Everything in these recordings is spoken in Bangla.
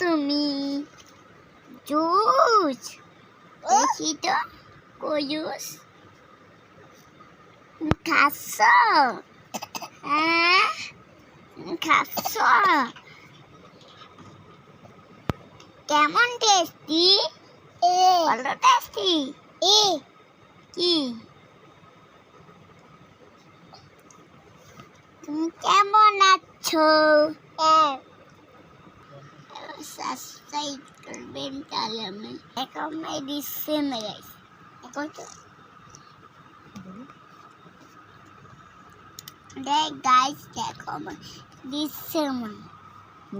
তুমি। জুস। দেখি তো কয়ুস। খাচ্ছ? হ্যাঁ? খাচ্ছ? কেমন টেস্টি ভালো টেস্টি এ। কি? তুমি কেমন আছো? সাবস্ক্রাইব করবেন তাহলে আমি এখন দিচ্ছে মেরে এখন তো গাইস দেখো দিচ্ছে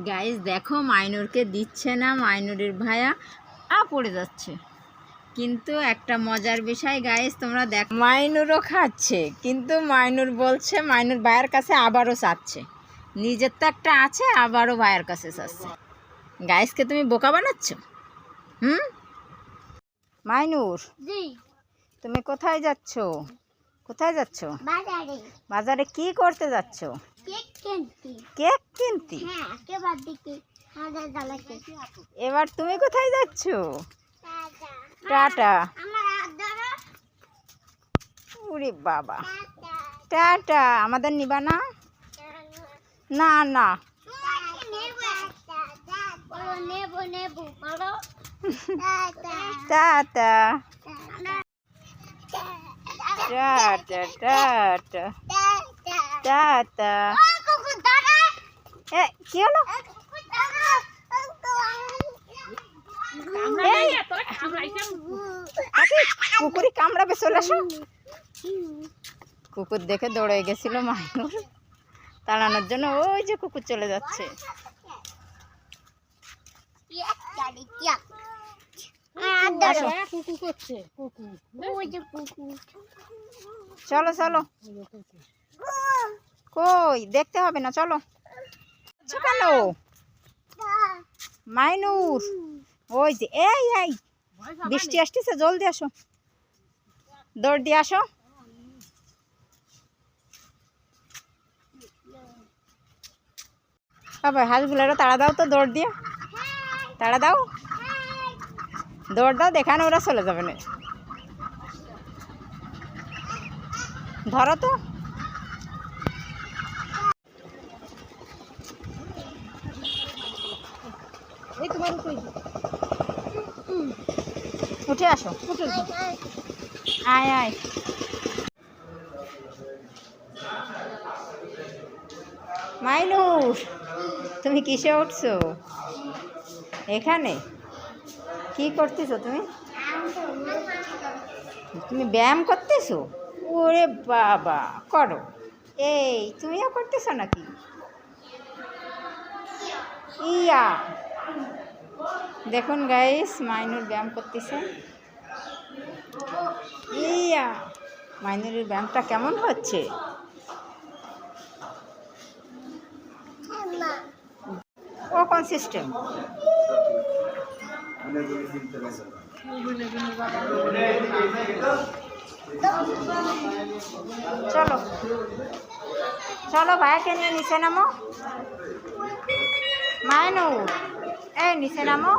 গাইজ দেখো মাইনুরকে দিচ্ছে না, মাইনুরের ভাইয়া আ পড়ে যাচ্ছে। কিন্তু একটা মজার বিষয় গাইজ তোমরা দেখ, মাইনুরও খাচ্ছে, কিন্তু মাইনুর বলছে, মাইনুর ভাইয়ের কাছে আবারও চাচ্ছে। নিজের তো একটা আছে, আবারও ভাইয়ের কাছে চাচ্ছে। গাইজকে তুমি বোকা বানাচ্ছ? হুম? মাইনুর জি। তুমি কোথায় যাচ্ছ? কোথায় যাচ্ছ? বাজারে। বাজারে কি করতে যাচ্ছ? কেক কিনতি। কেক কিনতে? হ্যাঁ এবার তুমি কোথায় যাচ্ছ? টাটা। উরে বাবা। টাটা। টাটা। আমাদের নিবা না? না না বলো নেব নেব বলো টাটা টাটা টাটা টাটা এ কি হলো? কুকুরি কামড়াবে চলে আসো। কুকুর দেখে দৌড়ে গেছিল মাইনুর তাড়ানোর জন্য ওই যে কুকুর চলে যাচ্ছে। চলো চলো। কই? দেখতে হবে না চলো। কেন মাইনুর। ওই যে এই এই। বৃষ্টি আসতেছে জলদি আসো। দৌড় দিয়ে আসো। বাবা হাঁসগুলোরও তাড়া দাও তো দৌড় দিয়ে। তাড়া দাও। দৌড় দাও দেখানো ওরা চলে যাবে না। ধরো তো। উঠে আসো। আয় আয়। মাইনুর তুমি কিসে উঠছো? এখানে? কি করতেছো তুমি? তুমি ব্যায়াম করতেছো? ওরে বাবা করো। এই তুমিও করতেছো নাকি? ইয়া। দেখুন গাইস মাইনুর ব্যায়াম করতেছে। ইয়া। মাইনুরের ব্যায়ামটা কেমন হচ্ছে? ও কোন সিস্টেম চলো। চলো ভাইয়াকে নিয়ে নিচে নামো। মায়নুর এই নিচে নামো।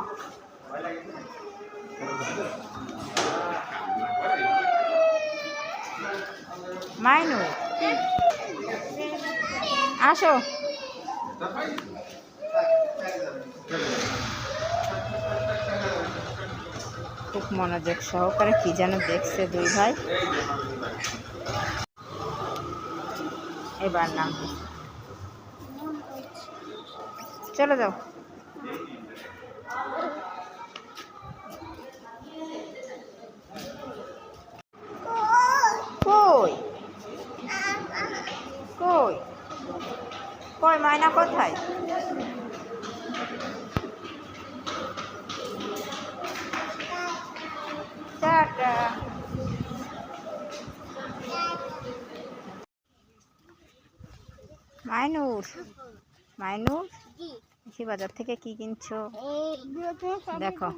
মাইনুর আসো। খুব মনোযোগ সহকারে কি যেন দেখছে দুই ভাই। এবার নাম চলে যাও। কই? কই? কই? মায়না কোথায়? টাটা। মাইনুর মাইনুর সে বাজার থেকে কি কিনছো? দেখো।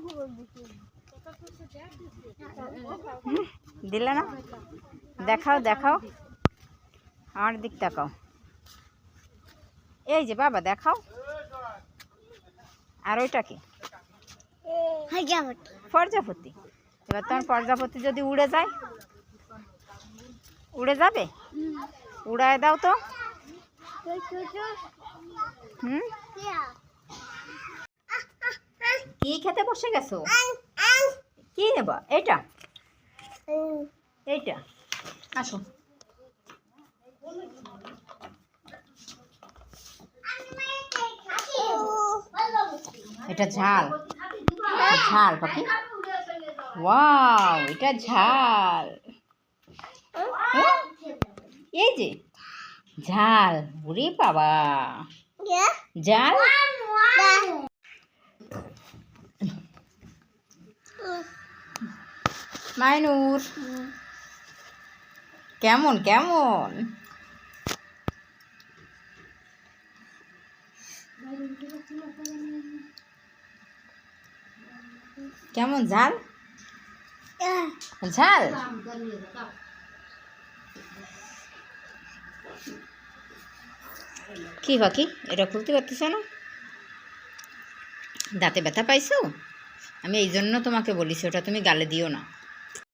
দিলে না? দেখাও দেখাও। আমার দিক তাকাও। এই যে বাবা দেখাও। আর ওইটা কি? প্রজাপতি এবার তোমার প্রজাপতি যদি উড়ে যায়? উড়ে যাবে? উড়ায় দাও তো। হুম? কি খেতে বসে গেছো? কি নেব? এইটা। এইটা। আসো। এটা ঝাল। ঝাল, পাখি। ওয়াও এটা ঝাল। হ্যাঁ? এই যে, ঝাল, ওরে বাবা। ঝাল? মাইনুর, কেমন কেমন? কেমন ঝাল? ঝাল? কি বাকি এটা খুলতে পারতেছ না? দাঁতে ব্যথা পাইছো? আমি এই জন্য তোমাকে বলিছি, ওটা তুমি গালে দিও না।